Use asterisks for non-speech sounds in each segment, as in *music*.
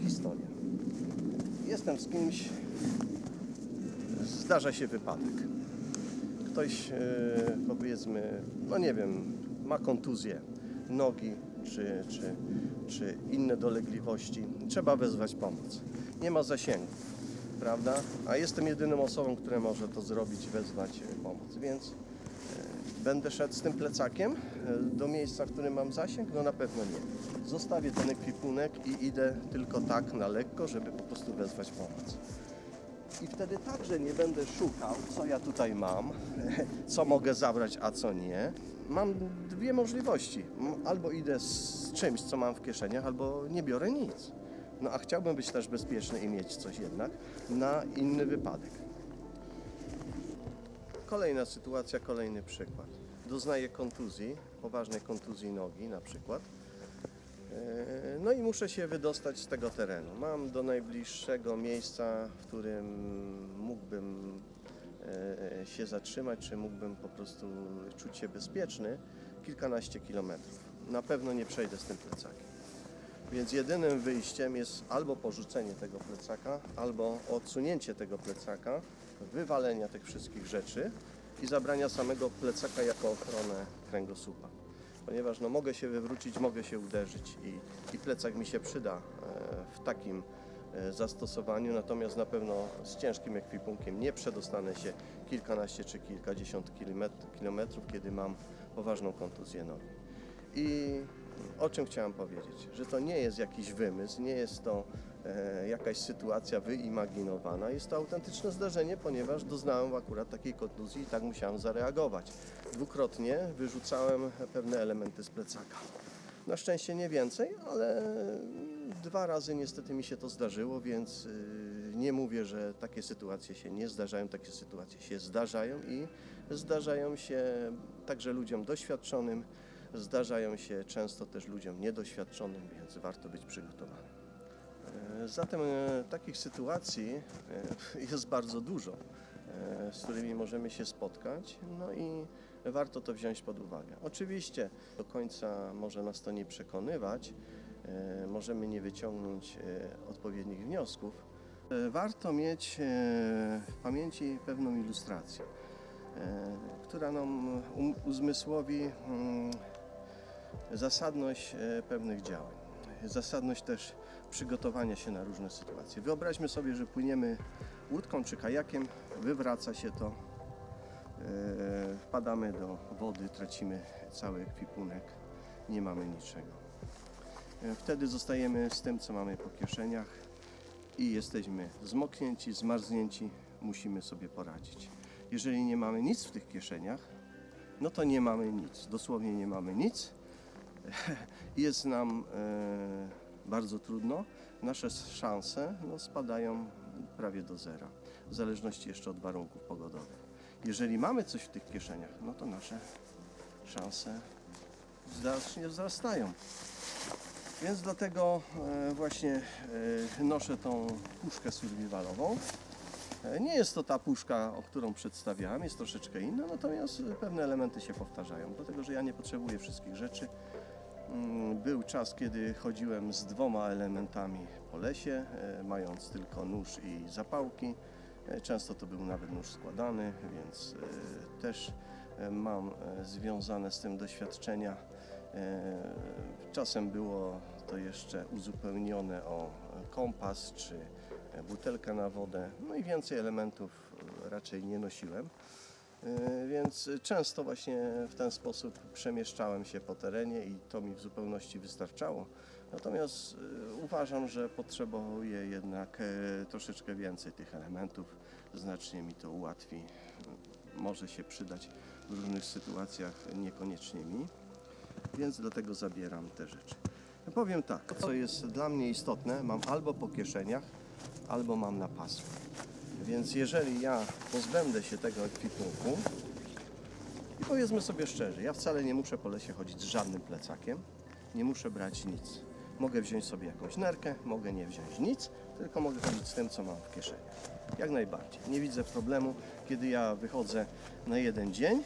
Historia. Jestem z kimś, zdarza się wypadek. Ktoś, e, powiedzmy, no nie wiem, ma kontuzję nogi czy, czy, czy inne dolegliwości. Trzeba wezwać pomoc. Nie ma zasięgu, prawda? A jestem jedyną osobą, która może to zrobić, wezwać e, pomoc. Więc będę szedł z tym plecakiem e, do miejsca, w którym mam zasięg? No na pewno nie. Zostawię ten ekwipunek i idę tylko tak na lekko, żeby po prostu wezwać pomoc. I wtedy także nie będę szukał, co ja tutaj mam, *laughs* co mogę zabrać, a co nie. Mam dwie możliwości. Albo idę z czymś, co mam w kieszeniach, albo nie biorę nic. No a chciałbym być też bezpieczny i mieć coś jednak na inny wypadek. Kolejna sytuacja, kolejny przykład. Doznaję kontuzji, poważnej kontuzji nogi na przykład. E, No i muszę się wydostać z tego terenu. Mam do najbliższego miejsca, w którym mógłbym e, się zatrzymać, czy mógłbym po prostu czuć się bezpieczny, kilkanaście kilometrów. Na pewno nie przejdę z tym plecakiem. Więc jedynym wyjściem jest albo porzucenie tego plecaka, albo odsunięcie tego plecaka, wywalenia tych wszystkich rzeczy i zabrania samego plecaka jako ochronę kręgosłupa. Ponieważ no, mogę się wywrócić, mogę się uderzyć i, i plecak mi się przyda e, w takim e, zastosowaniu, natomiast na pewno z ciężkim ekwipunkiem nie przedostanę się kilkanaście czy kilkadziesiąt kilomet- kilometrów, kiedy mam poważną kontuzję nogi. I o czym chciałem powiedzieć? Że to nie jest jakiś wymysł, nie jest to jakaś sytuacja wyimaginowana, jest to autentyczne zdarzenie, ponieważ doznałem akurat takiej kontuzji i tak musiałem zareagować. Dwukrotnie wyrzucałem pewne elementy z plecaka. Na szczęście nie więcej, ale dwa razy niestety mi się to zdarzyło, więc y, nie mówię, że takie sytuacje się nie zdarzają, takie sytuacje się zdarzają i zdarzają się także ludziom doświadczonym, zdarzają się często też ludziom niedoświadczonym, więc warto być przygotowanym. Zatem e, takich sytuacji e, jest bardzo dużo, e, z którymi możemy się spotkać, no i warto to wziąć pod uwagę. Oczywiście do końca może nas to nie przekonywać, możemy nie wyciągnąć odpowiednich wniosków. Warto mieć w pamięci pewną ilustrację, która nam um- uzmysłowi mm, zasadność pewnych działań, zasadność też przygotowania się na różne sytuacje. Wyobraźmy sobie, że płyniemy łódką czy kajakiem, wywraca się to, e, wpadamy do wody, tracimy cały ekwipunek, nie mamy niczego. E, Wtedy zostajemy z tym, co mamy po kieszeniach i jesteśmy zmoknięci, zmarznięci, musimy sobie poradzić. Jeżeli nie mamy nic w tych kieszeniach, no to nie mamy nic, dosłownie nie mamy nic. *laughs* Jest nam e, bardzo trudno. Nasze szanse no, spadają prawie do zera, w zależności jeszcze od warunków pogodowych. Jeżeli mamy coś w tych kieszeniach, no to nasze szanse znacznie wzrastają. Więc dlatego e, właśnie e, noszę tą puszkę survivalową. Nie jest to ta puszka, o którą przedstawiałem, jest troszeczkę inna, natomiast pewne elementy się powtarzają, dlatego że ja nie potrzebuję wszystkich rzeczy. Mm, Był czas, kiedy chodziłem z dwoma elementami po lesie, e, mając tylko nóż i zapałki. E, Często to był nawet nóż składany, więc e, też mam związane z tym doświadczenia. Czasem było to jeszcze uzupełnione o kompas czy butelkę na wodę, no i więcej elementów raczej nie nosiłem. E, Więc często właśnie w ten sposób przemieszczałem się po terenie i to mi w zupełności wystarczało. Natomiast e, uważam, że potrzebuję jednak e, troszeczkę więcej tych elementów. Znacznie mi to ułatwi. Może się przydać w różnych sytuacjach, niekoniecznie mi. Więc dlatego zabieram te rzeczy. Powiem tak, co jest dla mnie istotne, mam albo po kieszeniach, albo mam na pasku. Więc jeżeli ja pozbędę się tego ekwipunku i powiedzmy sobie szczerze, ja wcale nie muszę po lesie chodzić z żadnym plecakiem, nie muszę brać nic. Mogę wziąć sobie jakąś nerkę, mogę nie wziąć nic, tylko mogę chodzić z tym, co mam w kieszeniach. Jak najbardziej. Nie widzę problemu, kiedy ja wychodzę na jeden dzień,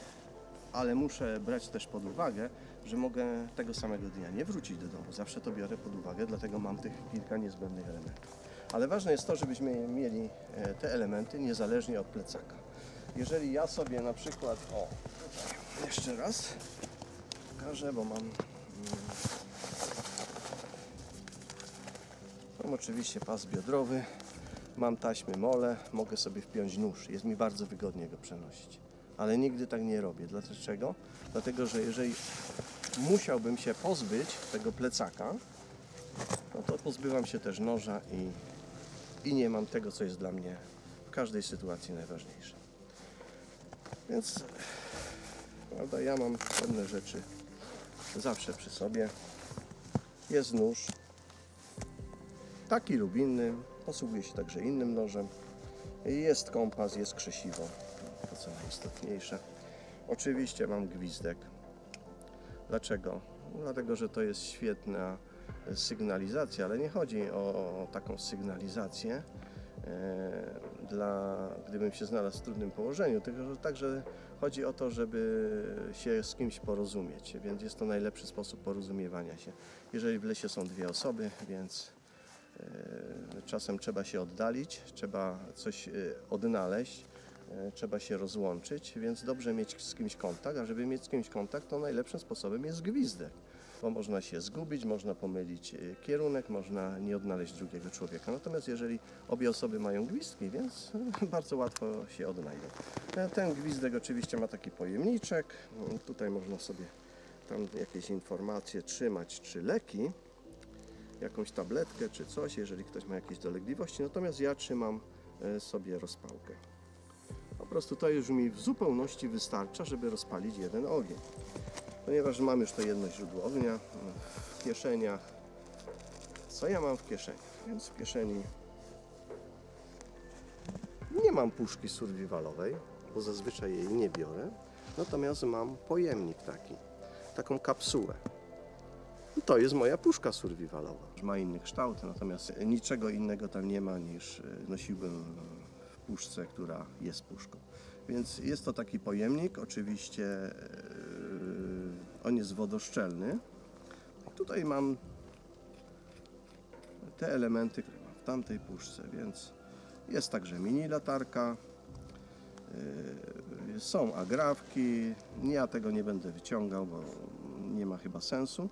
ale muszę brać też pod uwagę, że mogę tego samego dnia nie wrócić do domu. Zawsze to biorę pod uwagę, dlatego mam tych kilka niezbędnych elementów. Ale ważne jest to, żebyśmy mieli e, te elementy niezależnie od plecaka. Jeżeli ja sobie na przykład, o, jeszcze raz pokażę, bo mam, mm, mam oczywiście pas biodrowy, mam taśmy mole, mogę sobie wpiąć nóż. Jest mi bardzo wygodnie go przenosić. Ale nigdy tak nie robię. Dlaczego? Dlatego, że jeżeli musiałbym się pozbyć tego plecaka, no to pozbywam się też noża i, i nie mam tego, co jest dla mnie w każdej sytuacji najważniejsze. Więc prawda, ja mam pewne rzeczy zawsze przy sobie. Jest nóż, taki lub inny, posługuje się także innym nożem. Jest kompas, jest krzesiwo, to co najistotniejsze. Oczywiście mam gwizdek. Dlaczego? Dlatego, że to jest świetna sygnalizacja, ale nie chodzi o taką sygnalizację, e, dla, gdybym się znalazł w trudnym położeniu, tylko że także chodzi o to, żeby się z kimś porozumieć, więc jest to najlepszy sposób porozumiewania się. Jeżeli w lesie są dwie osoby, więc e, czasem trzeba się oddalić, trzeba coś e, odnaleźć, trzeba się rozłączyć, więc dobrze mieć z kimś kontakt, a żeby mieć z kimś kontakt, to najlepszym sposobem jest gwizdek bo można się zgubić, można pomylić e, kierunek, można nie odnaleźć drugiego człowieka. Natomiast jeżeli obie osoby mają gwizdki, więc e, *laughs* bardzo łatwo się odnajdą. E, Ten gwizdek oczywiście ma taki pojemniczek. Mm, Tutaj można sobie tam jakieś informacje trzymać, czy leki, jakąś tabletkę, czy coś, jeżeli ktoś ma jakieś dolegliwości. Natomiast ja trzymam e, sobie rozpałkę. Po prostu to już mi w zupełności wystarcza, żeby rozpalić jeden ogień ponieważ mam już to jedno źródło ognia w kieszeniach. Co ja mam w kieszeni? Więc w kieszeni nie mam puszki survivalowej, bo zazwyczaj jej nie biorę. Natomiast mam pojemnik taki, taką kapsułę. I to jest moja puszka survivalowa. Ma inny kształt, natomiast niczego innego tam nie ma niż e, nosiłbym w puszce, która jest puszką. Więc jest to taki pojemnik, oczywiście e, on jest wodoszczelny. Tutaj mam te elementy, które mam w tamtej puszce, więc jest także mini latarka, yy, są agrafki, ja tego nie będę wyciągał, bo nie ma chyba sensu.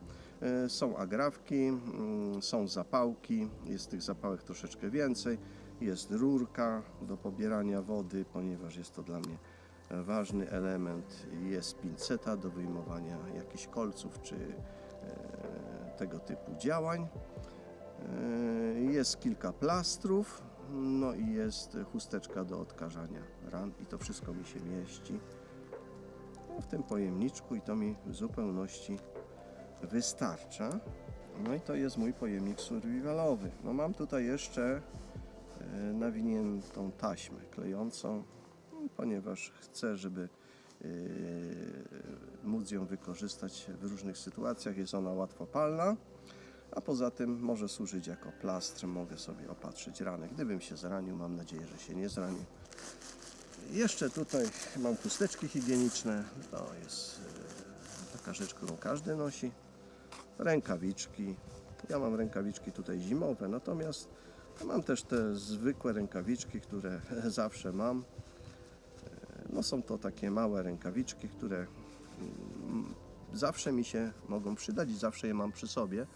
Yy, Są agrafki, mm, są zapałki, jest tych zapałek troszeczkę więcej, jest rurka do pobierania wody, ponieważ jest to dla mnie ważny element. Jest pinceta do wyjmowania jakichś kolców czy e, tego typu działań. E, Jest kilka plastrów, no i jest chusteczka do odkażania ran i to wszystko mi się mieści no, w tym pojemniczku i to mi w zupełności wystarcza. No i to jest mój pojemnik survivalowy. No mam tutaj jeszcze e, nawiniętą taśmę klejącą, ponieważ chcę, żeby yy, móc ją wykorzystać w różnych sytuacjach. Jest ona łatwopalna, a poza tym może służyć jako plastr. Mogę sobie opatrzyć ranę. Gdybym się zranił, mam nadzieję, że się nie zranię. Jeszcze tutaj mam chusteczki higieniczne. To jest yy, taka rzecz, którą każdy nosi. Rękawiczki. Ja mam rękawiczki tutaj zimowe, natomiast mam też te zwykłe rękawiczki, które *laughs* zawsze mam. No są to takie małe rękawiczki, które mm, zawsze mi się mogą przydać i zawsze je mam przy sobie.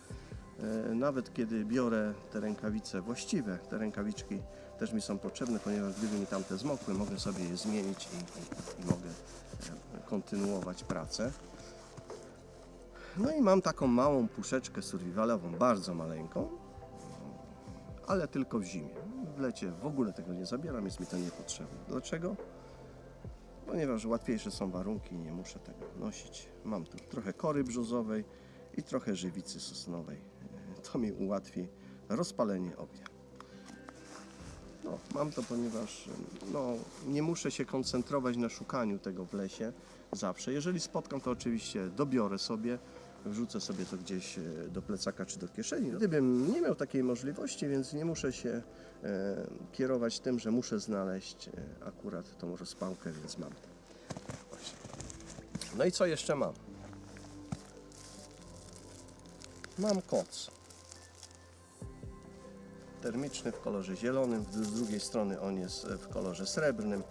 E, Nawet kiedy biorę te rękawice właściwe, te rękawiczki też mi są potrzebne, ponieważ gdyby mi tamte zmokły, mogę sobie je zmienić i, i, i mogę e, kontynuować pracę. No i mam taką małą puszeczkę survivalową, bardzo maleńką, ale tylko w zimie. W lecie w ogóle tego nie zabieram, jest mi to niepotrzebne. Dlaczego? Ponieważ łatwiejsze są warunki nie muszę tego nosić. Mam tu trochę kory brzozowej i trochę żywicy sosnowej. E, To mi ułatwi rozpalenie ognia. No, mam to, ponieważ no, nie muszę się koncentrować na szukaniu tego w lesie zawsze. Jeżeli spotkam, to oczywiście dobiorę sobie, wrzucę sobie to gdzieś e, do plecaka czy do kieszeni. Gdybym nie miał takiej możliwości, więc nie muszę się e, kierować tym, że muszę znaleźć e, akurat tą rozpałkę, więc mam. No i co jeszcze mam? mam koc termiczny w kolorze zielonym, z drugiej strony on jest w kolorze srebrnym,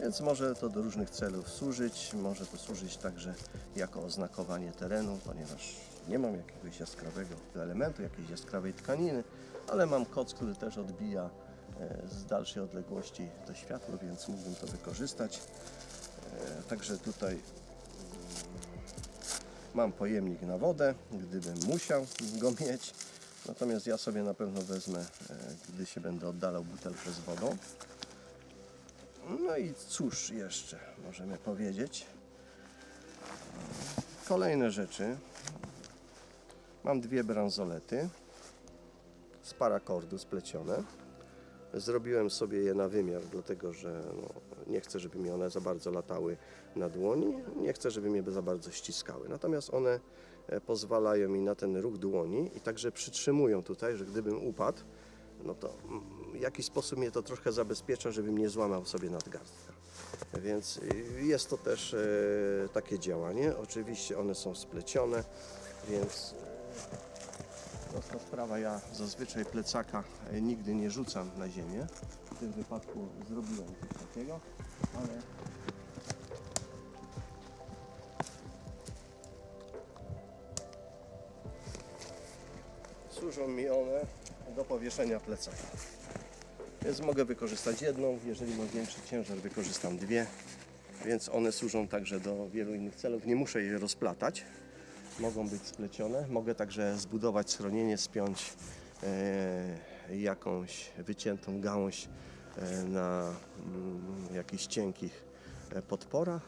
więc może to do różnych celów służyć. Może to służyć także jako oznakowanie terenu, ponieważ nie mam jakiegoś jaskrawego elementu, jakiejś jaskrawej tkaniny, ale mam koc, który też odbija e, z dalszej odległości to światło, więc mógłbym to wykorzystać. E, Także tutaj mm, mam pojemnik na wodę, gdybym musiał go mieć. Natomiast ja sobie na pewno wezmę, e, gdy się będę oddalał butelkę z wodą. No i cóż jeszcze możemy powiedzieć? Kolejne rzeczy. Mam dwie bransolety z parakordu splecione. Zrobiłem sobie je na wymiar, dlatego że no, nie chcę, żeby mi one za bardzo latały na dłoni, nie chcę, żeby mnie za bardzo ściskały. Natomiast one e, pozwalają mi na ten ruch dłoni i także przytrzymują tutaj, że gdybym upadł, no to mm, w jakiś sposób mnie to trochę zabezpiecza, żebym nie złamał sobie nadgarstka. Więc y, jest to też e, takie działanie. Oczywiście one są splecione, więc e, prosta sprawa, ja zazwyczaj plecaka nigdy nie rzucam na ziemię. W tym wypadku zrobiłem coś takiego, ale służą mi one do powieszenia plecaka. Więc mogę wykorzystać jedną, jeżeli mam większy ciężar, wykorzystam dwie. Więc one służą także do wielu innych celów. Nie muszę je rozplatać. Mogą być splecione. Mogę także zbudować schronienie, spiąć e, jakąś wyciętą gałąź e, na mm, jakichś cienkich e, podporach.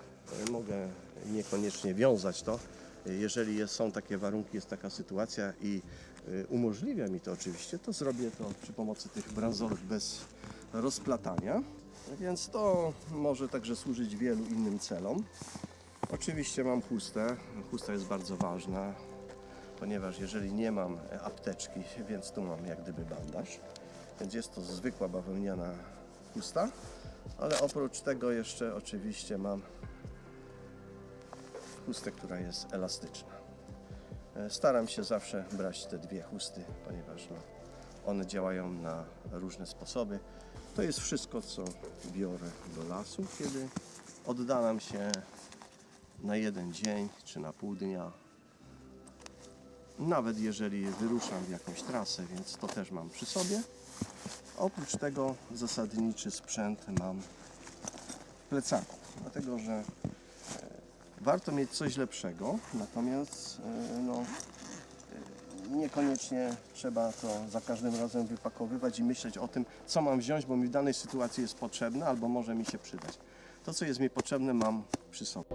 Mogę niekoniecznie wiązać to. Jeżeli są takie warunki, jest taka sytuacja i y, umożliwia mi to oczywiście, to zrobię to przy pomocy tych bransolet bez rozplatania. Więc to może także służyć wielu innym celom. Oczywiście mam chustę. Chusta jest bardzo ważna, ponieważ jeżeli nie mam apteczki, więc tu mam jak gdyby bandaż. Więc jest to zwykła bawełniana chusta, ale oprócz tego jeszcze oczywiście mam chustę, która jest elastyczna. E, Staram się zawsze brać te dwie chusty, ponieważ no, one działają na różne sposoby. To jest wszystko, co biorę do lasu, kiedy oddalam się na jeden dzień czy na pół dnia. Nawet jeżeli wyruszam w jakąś trasę, więc to też mam przy sobie. Oprócz tego zasadniczy sprzęt mam w plecaku, dlatego że warto mieć coś lepszego, natomiast e, no, e, niekoniecznie trzeba to za każdym razem wypakowywać i myśleć o tym, co mam wziąć, bo mi w danej sytuacji jest potrzebne albo może mi się przydać. To, co jest mi potrzebne, mam przy sobie.